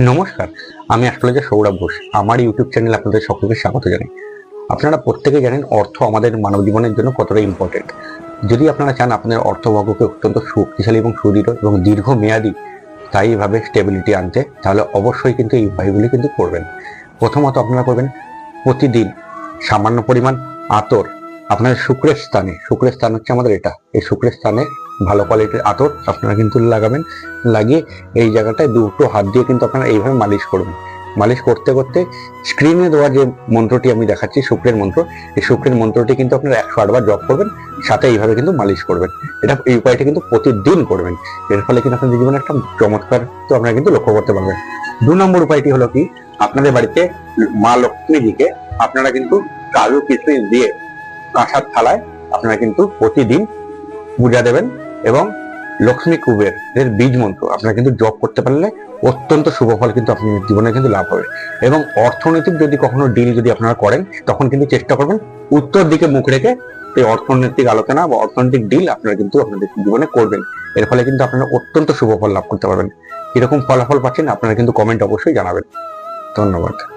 নমস্কার, আমি অ্যাস্ট্রোলজার সৌরভ ঘোষ। আমার ইউটিউব চ্যানেল আপনাদের সকলকে স্বাগত জানাই। আপনারা প্রত্যেকে জানেন অর্থ আমাদের মানব জীবনের জন্য কতটা ইম্পর্টেন্ট যদি আপনারা চান আপনাদের অর্থভাগ্যকে অত্যন্ত শক্তিশালী এবং সুদৃঢ় এবং দীর্ঘমেয়াদী স্থায়ীভাবে স্টেবিলিটি আনতে, তাহলে অবশ্যই কিন্তু এই উপায়গুলি কিন্তু করবেন। প্রথমত আপনারা করবেন, প্রতিদিন সামান্য পরিমাণ আতর আপনার শুক্রের স্থানে, শুক্রের স্থান হচ্ছে আমাদের এটা। এই শুক্রের স্থানে ভালো কোয়ালিটির আতর আপনারা কিন্তু লাগাবেন। লাগিয়ে এই জায়গাটায় দুটো হাত দিয়ে কিন্তু আপনারা এইভাবে মালিশ করবেন। মালিশ করতে করতে স্ক্রিনে দেওয়া যে মন্ত্রটি আমি দেখাচ্ছি, শুক্রের মন্ত্র, এই শুক্রের মন্ত্রটি কিন্তু আপনারা একশো আটবার জপ করবেন, সাথে এইভাবে কিন্তু মালিশ করবেন। এটা এই উপায়টা কিন্তু প্রতিদিন করবেন। এর ফলে কিন্তু আপনাদের জীবনে একটা চমৎকার তো আপনারা কিন্তু লক্ষ্য করতে পারবেন। দু নম্বর উপায়টি হলো কি? আপনাদের বাড়িতে মা লক্ষ্মীজিকে আপনারা কিন্তু কাজু কিশমিশ দিয়ে কাঁসার থালায় আপনারা কিন্তু প্রতিদিন পূজা দেবেন এবং লক্ষ্মী কুবের এর বীজ মন্ত্র আপনারা কিন্তু জপ করতে পারলে অত্যন্ত শুভ ফল কিন্তু আপনার জীবনে কিন্তু লাভ হবে। এবং অর্থনৈতিক যদি কখনো ডিল যদি আপনারা করেন, তখন কিন্তু চেষ্টা করবেন উত্তর দিকে মুখ রেখে এই অর্থনৈতিক আলোচনা বা অর্থনৈতিক ডিল আপনারা কিন্তু আপনাদের জীবনে করবেন। এর ফলে কিন্তু আপনারা অত্যন্ত শুভ ফল লাভ করতে পারবেন। এরকম ফলাফল পাচ্ছেন আপনারা কিন্তু কমেন্ট অবশ্যই জানাবেন। ধন্যবাদ।